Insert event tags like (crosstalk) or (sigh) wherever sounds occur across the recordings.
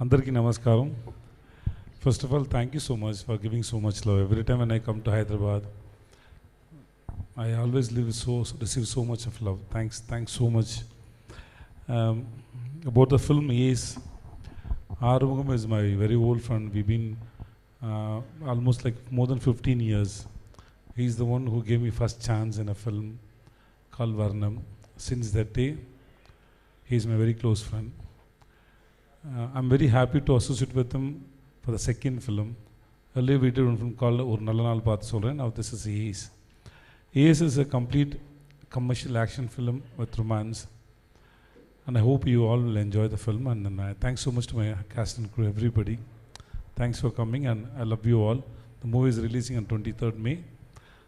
అందరికీ నమస్కారం first of all thank you so much for giving so much love every time when I come to Hyderabad I always live so receive so much of love thanks thanks so much about the film is Arugam is my very old friend. We've been uh, almost like more than 15 years. He's the one who gave me first chance in a film called Varnam. Since that day, he's my very close friend. Uh, I'm very happy to associate with him for the second film. Earlier we did one film called Or Nalanal Path Solren. Now this is AS. AS is a complete commercial action film with romance. And I hope you all will enjoy the film. And, and uh, thanks so much to my cast and crew, everybody. Thanks for coming and I love you all. The movie is releasing on 23rd May.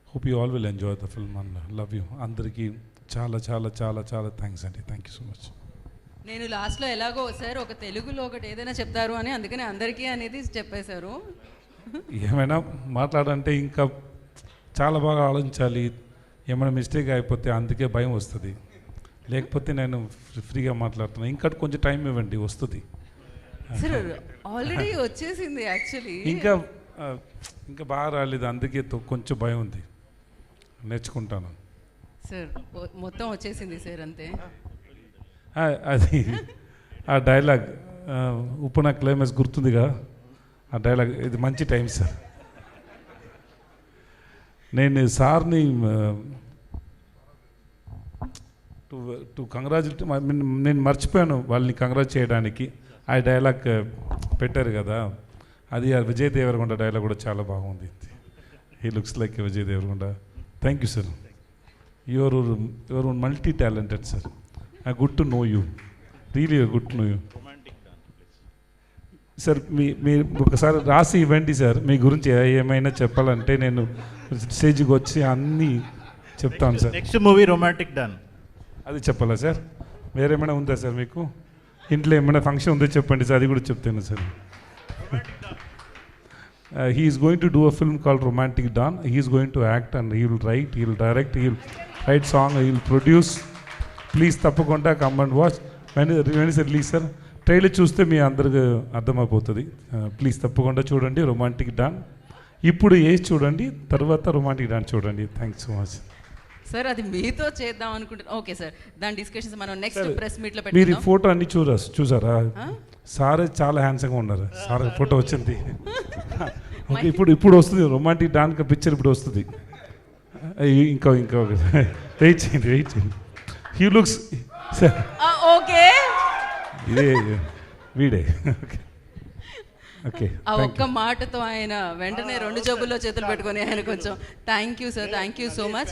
Hope you all will enjoy the film and uh, love you. Andariki, chala, chala, chala, chala. Thanks, Andy. Thank you so much. నేను లాస్ట్లో ఎలాగో sir ఒక తెలుగులో ఒకటి ఏదైనా చెప్తారు అని అందుకని అందరికీ అనేది చెప్పేశారు. ఏమైనా మాట్లాడంటే ఇంకా చాలా బాగా ఆలోచించాలి. ఏమైనా మిస్టేక్ అయిపోతే అందుకే భయం వస్తుంది. లేకపోతే నేను ఫ్రీ- ఫ్రీగా మాట్లాడుతున్నాను ఇంకా కొంచెం టైం ఇవ్వండి వస్తుంది. సార్ ఆల్రెడీ వచ్చేసింది యాక్చువల్లీ. ఇంకా ఇంకా బాగా రాలేదు. అందుకే కొంచెం భయం ఉంది. నేర్చుకుంటాను. సార్ మొత్తం వచ్చేసింది సార్ అంతే. అది ఆ డైలాగ్ ఉప్పు నా క్లైమాక్స్ గుర్తుందిగా. ఆ డైలాగ్ ఇది మంచి టైం సార్. నేను సార్ని టు టు కంగ్రాచులేట్ నేను మర్చిపోయాను వాళ్ళని కంగ్రాజ్ చేయడానికి. ఆ డైలాగ్ పెట్టారు కదా. అది ఆ విజయ్ దేవరకొండ డైలాగ్ కూడా చాలా బాగుంది. He looks like Vijay Deverakonda. Thank you sir your your multi talented sir good to know you really good to know you sir మీ మీరు ఒకసారి రాసి ఇవ్వండి సార్. మీ గురించి ఏమైనా చెప్పాలంటే నేను స్టేజ్కి వచ్చి అన్నీ చెప్తాను sir. Next movie romantic don అది చెప్పాలా సార్? వేరేమైనా ఉందా సార్ మీకు? ఇంట్లో ఏమైనా ఫంక్షన్ ఉందో చెప్పండి సార్. అది కూడా చెప్తాను sir. He is going to do a film call romantic don he is going to act and he will write he will direct he will write song he will produce please తప్పకుండా come and watch when when is release sir trailer చూస్తే మీ అందరికి అర్థమైపోతుంది. Please తప్పకుండా చూడండి romantic don ఇప్పుడు age చూడండి తర్వాత రొమాంటిక్ డాన్ చూడండి. థ్యాంక్స్ సో మచ్ సార్ అది మీతో చేద్దాం అనుకుంటున్నా. ఓకే సార్ దాని డిస్కషన్స్ మనం నెక్స్ట్. ప్రెస్ మీట్లో మీరు ఫోటో అన్ని చూరా చూసారా? సారే చాలా హ్యాండ్సంగా ఉన్నారు. సార్ (laughs) ఫోటో వచ్చింది. (laughs) ఓకే ఇప్పుడు ఇప్పుడు వస్తుంది. రొమాంటిక్ డాన్స్ పిక్చర్ ఇప్పుడు వస్తుంది. ఇంకా ఇంకా. వెయిట్ చేయండి వెయిట్ చేయండి హీ లుక్స్ ఓకే ఇదే వీడే. ఓకే ఓకే ఆ ఒక్క మాటతో ఆయన వెంటనే రెండు జబ్బుల్లో చేతులు పెట్టుకొని ఆయన కొంచెం thank you sir thank you so much